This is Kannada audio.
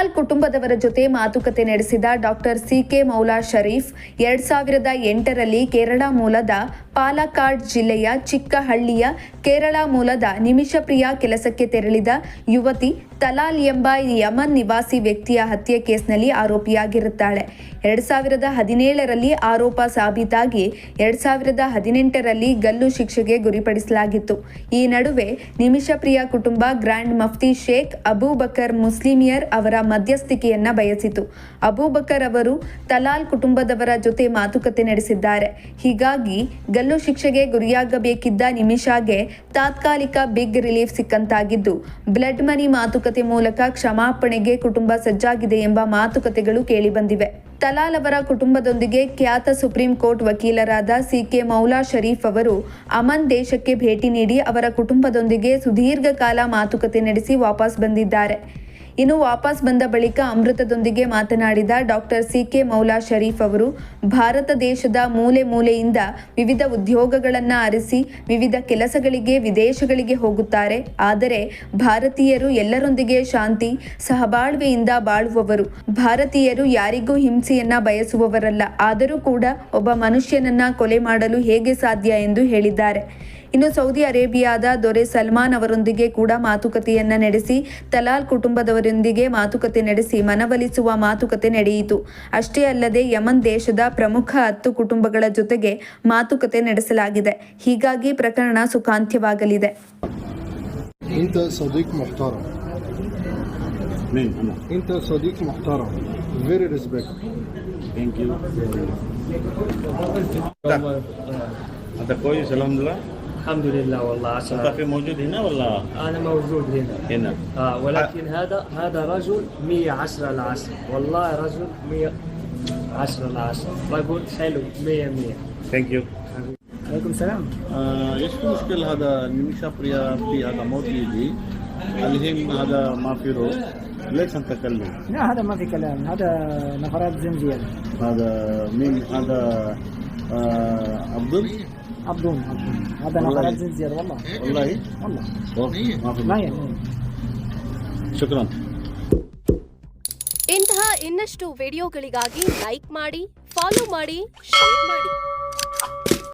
ತಲಾಲ್ ಕುಟುಂಬದವರ ಜೊತೆ ಮಾತುಕತೆ ನಡೆಸಿದ ಡಾಕ್ಟರ್ ಸಿಕೆ ಮೌಲಾ ಶರೀಫ್, ಎರಡ್ ಸಾವಿರದ ಎಂಟರಲ್ಲಿ ಕೇರಳ ಮೂಲದ ಪಾಲಕ್ಕಾಡ್ ಜಿಲ್ಲೆಯ ಚಿಕ್ಕಹಳ್ಳಿಯ ಕೇರಳ ಮೂಲದ ನಿಮಿಷಪ್ರಿಯ ಕೆಲಸಕ್ಕೆ ತೆರಳಿದ ಯುವತಿ ತಲಾಲ್ ಎಂಬ ಯಮನ್ ನಿವಾಸಿ ವ್ಯಕ್ತಿಯ ಹತ್ಯೆ ಕೇಸ್ನಲ್ಲಿ ಆರೋಪಿಯಾಗಿರುತ್ತಾಳೆ. ಎರಡ್ ಸಾವಿರದ ಹದಿನೇಳರಲ್ಲಿ ಆರೋಪ ಸಾಬೀತಾಗಿ ಎರಡ್ ಸಾವಿರದ ಹದಿನೆಂಟರಲ್ಲಿ ಗಲ್ಲು ಶಿಕ್ಷೆಗೆ ಗುರಿಪಡಿಸಲಾಗಿತ್ತು. ಈ ನಡುವೆ ನಿಮಿಷಪ್ರಿಯ ಕುಟುಂಬ ಗ್ರ್ಯಾಂಡ್ ಮಫ್ತಿ ಶೇಖ್, ಅಬೂಬಕರ್ ಮುಸ್ಲಿಮಿಯರ್ ಅವರ ಮಧ್ಯಸ್ಥಿಕೆಯನ್ನ ಬಯಸಿತು. ಅಬೂಬಕರ್ ಅವರು ತಲಾಲ್ ಕುಟುಂಬದವರ ಜೊತೆ ಮಾತುಕತೆ ನಡೆಸಿದ್ದಾರೆ. ಹೀಗಾಗಿ ಗಲ್ಲು ಶಿಕ್ಷೆಗೆ ಗುರಿಯಾಗಬೇಕಿದ್ದ ನಿಮಿಷಾಗೆ ತಾತ್ಕಾಲಿಕ ಬಿಗ್ ರಿಲೀಫ್ ಸಿಕ್ಕಂತಾಗಿದ್ದು, ಬ್ಲಡ್ ಮನಿ ಮಾತುಕತೆ ಮೂಲಕ ಕ್ಷಮಾಪಣೆಗೆ ಕುಟುಂಬ ಸಜ್ಜಾಗಿದೆ ಎಂಬ ಮಾತುಕತೆಗಳು ಕೇಳಿಬಂದಿವೆ. ತಲಾಲ್ ಅವರ ಕುಟುಂಬದೊಂದಿಗೆ ಖ್ಯಾತ ಸುಪ್ರೀಂ ಕೋರ್ಟ್ ವಕೀಲರಾದ ಸಿಕೆ ಮೌಲಾ ಶರೀಫ್ ಅವರು ಅಮನ್ ದೇಶಕ್ಕೆ ಭೇಟಿ ನೀಡಿ ಅವರ ಕುಟುಂಬದೊಂದಿಗೆ ಸುದೀರ್ಘ ಕಾಲ ಮಾತುಕತೆ ನಡೆಸಿ ವಾಪಸ್ ಬಂದಿದ್ದಾರೆ. ಇನ್ನು ವಾಪಸ್ ಬಂದ ಬಳಿಕ ಅಮೃತದೊಂದಿಗೆ ಮಾತನಾಡಿದ doctor C K Moula Sharif ಅವರು, ಭಾರತ ದೇಶದ ಮೂಲೆ ಮೂಲೆಯಿಂದ ವಿವಿಧ ಉದ್ಯೋಗಗಳನ್ನು ಅರಿಸಿ ವಿವಿಧ ಕೆಲಸಗಳಿಗೆ ವಿದೇಶಗಳಿಗೆ ಹೋಗುತ್ತಾರೆ. ಆದರೆ ಭಾರತೀಯರು ಎಲ್ಲರೊಂದಿಗೆ ಶಾಂತಿ, ಸಹಬಾಳ್ವೆಯಿಂದ ಬಾಳುವವರು. ಭಾರತೀಯರು ಯಾರಿಗೂ ಹಿಂಸೆಯನ್ನ ಬಯಸುವವರಲ್ಲ. ಆದರೂ ಕೂಡ ಒಬ್ಬ ಮನುಷ್ಯನನ್ನ ಕೊಲೆ ಮಾಡಲು ಹೇಗೆ ಸಾಧ್ಯ ಎಂದು ಹೇಳಿದ್ದಾರೆ. ಇನ್ನು ಸೌದಿ ಅರೇಬಿಯಾದ ದೊರೆ ಸಲ್ಮಾನ್ ಅವರೊಂದಿಗೆ ಕೂಡ ಮಾತುಕತೆಯನ್ನ ನಡೆಸಿ ತಲಾಲ್ ಕುಟುಂಬದವರೊಂದಿಗೆ ಮಾತುಕತೆ ನಡೆಸಿ ಮನವೊಲಿಸುವ ಮಾತುಕತೆ ನಡೆಯಿತು. ಅಷ್ಟೇ ಅಲ್ಲದೆ ಯಮನ್ ದೇಶದ ಪ್ರಮುಖ ಹತ್ತು ಕುಟುಂಬಗಳ ಜೊತೆಗೆ ಮಾತುಕತೆ ನಡೆಸಲಾಗಿದೆ. ಹೀಗಾಗಿ ಪ್ರಕರಣ ಸುಖಾಂತ್ಯವಾಗಲಿದೆ. ಅದಕ್ಕೋಯ್ ಕೋಯಿ انت انت الحمد لله والله أنت عسى في موجود هنا ولا؟ أنا موجود هنا. هنا. آه ولكن هذا هذا رجل 110 العشرة والله رجل 110 العشرة رجل حلو 100 100 ثانك يو عليكم السلام. آه، إيش المشكلة هذا نيميشا بريا في هذا موت يجي الحين هذا ما في روح. ليش أنت تكلم؟ لا هذا ما في كلام. هذا نفرات زنجير هذا مين؟ هذا آه عبد عبدون عبدون هذا والله. نفرات زنجير والله والله والله أوه، ما في ما مشكلة. يعني شكرا ಇಂತಹ ಇನ್ನಷ್ಟು ವಿಡಿಯೋಗಳಿಗಾಗಿ ಲೈಕ್ ಮಾಡಿ ಫಾಲೋ ಮಾಡಿ ಶೇರ್ ಮಾಡಿ